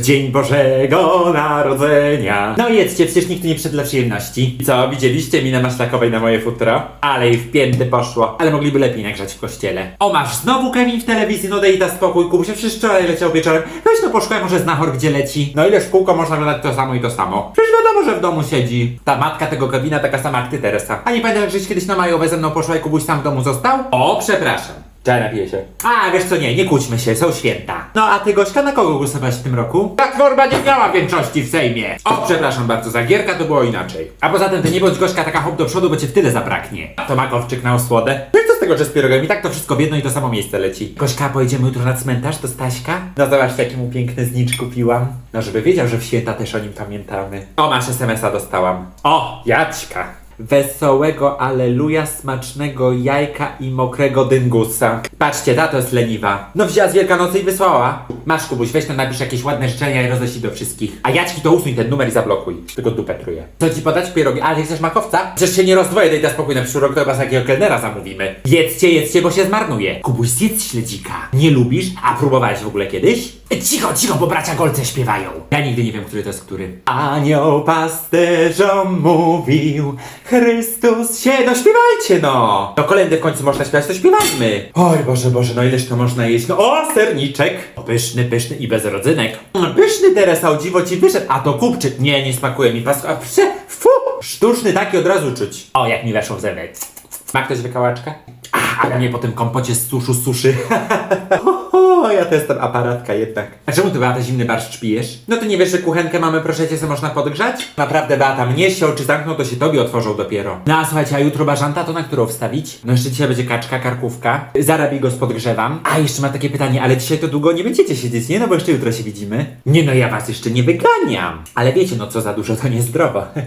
Dzień Bożego Narodzenia. No jedzcie, przecież nikt nie przyszedł dla przyjemności. I co, widzieliście minę maślakowej na moje futro? Ale jej w pięty poszło. Ale mogliby lepiej nagrzać w kościele. O, masz znowu Kevin w telewizji, no daj da spokój, Kubusia przecież wczoraj leciał wieczorem. Weź to poszukaj, może znachor gdzie leci. No ileż w kółko można oglądać to samo i to samo. Przecież wiadomo, że w domu siedzi. Ta matka tego Kevina taka sama jak ty, Teresa. A nie pamiętasz, żeś kiedyś na majowe ze mną poszła i Kubuś sam w domu został? O, przepraszam. Czaj, napiję się. A, wiesz co, nie, nie kłóćmy się, są święta. No, a ty, Gośka, na kogo głosować w tym roku? Platforma nie miała większości w Sejmie. O, przepraszam bardzo, za Gierka to było inaczej. A poza tym, ty nie bądź Gośka taka hop do przodu, bo cię w tyle zabraknie. To Makowczyk na osłodę. No i co z tego, że z pierogami? Tak to wszystko w jedno i to samo miejsce leci. Gośka, pojedziemy jutro na cmentarz do Staśka? No zobacz, jaki mu piękny znicz kupiłam. No, żeby wiedział, że w święta też o nim pamiętamy. O, masz SMS-a dostałam. O, Jaćka. Wesołego aleluja, smacznego jajka i mokrego dyngusa. Patrzcie, ta to jest leniwa. No wzięła z Wielkanocy i wysłała. Masz Kubuś, weź tam napisz jakieś ładne życzenia i roześlij do wszystkich. A Jaćki to usuń ten numer i zablokuj. Tylko dupę truje. Co ci podać pierogi? A, ty chcesz makowca? Przecież się nie rozdwoję, daj da spokój na przyszły rok, to chyba z jakiego kelnera zamówimy. Jedzcie, jedzcie, bo się zmarnuje. Kubuś, zjedz śledzika. Nie lubisz? A próbowałeś w ogóle kiedyś? Cicho, cicho, bo bracia Golce śpiewają. Ja nigdy nie wiem, który to jest który. Anioł pasterzom mówił, Chrystus się dośpiewajcie no! To kolendy w końcu można śpiewać, to śpiewajmy. Oj Boże, Boże, no ileż to można jeść? No o, serniczek! O, pyszny, pyszny i bez rodzynek. Mm, Pyszny Teresa, o dziwo ci wyszedł. A to kupczyk. Nie, nie smakuje mi pasko. A prze, fu! Sztuczny taki od razu czuć. O, jak mi weszło w zęby. Ma ktoś wykałaczkę? A, ale mnie po tym kompocie z suszu suszy. O, ja to jestem aparatka jednak. A czemu ty Beata zimny barszcz pijesz? No to nie wiesz, że kuchenkę mamy, proszę cię, co można podgrzać? Naprawdę Beata, mnie się oczy zamkną, to się tobie otworzą dopiero. No a słuchajcie, a jutro bażanta to na którą wstawić? No jeszcze dzisiaj będzie kaczka, karkówka. Zarabi go spodgrzewam. A jeszcze mam takie pytanie, ale dzisiaj to długo nie będziecie siedzieć, nie? No bo jeszcze jutro się widzimy. Nie no, ja was jeszcze nie wyganiam. Ale wiecie, no co za dużo to niezdrowo.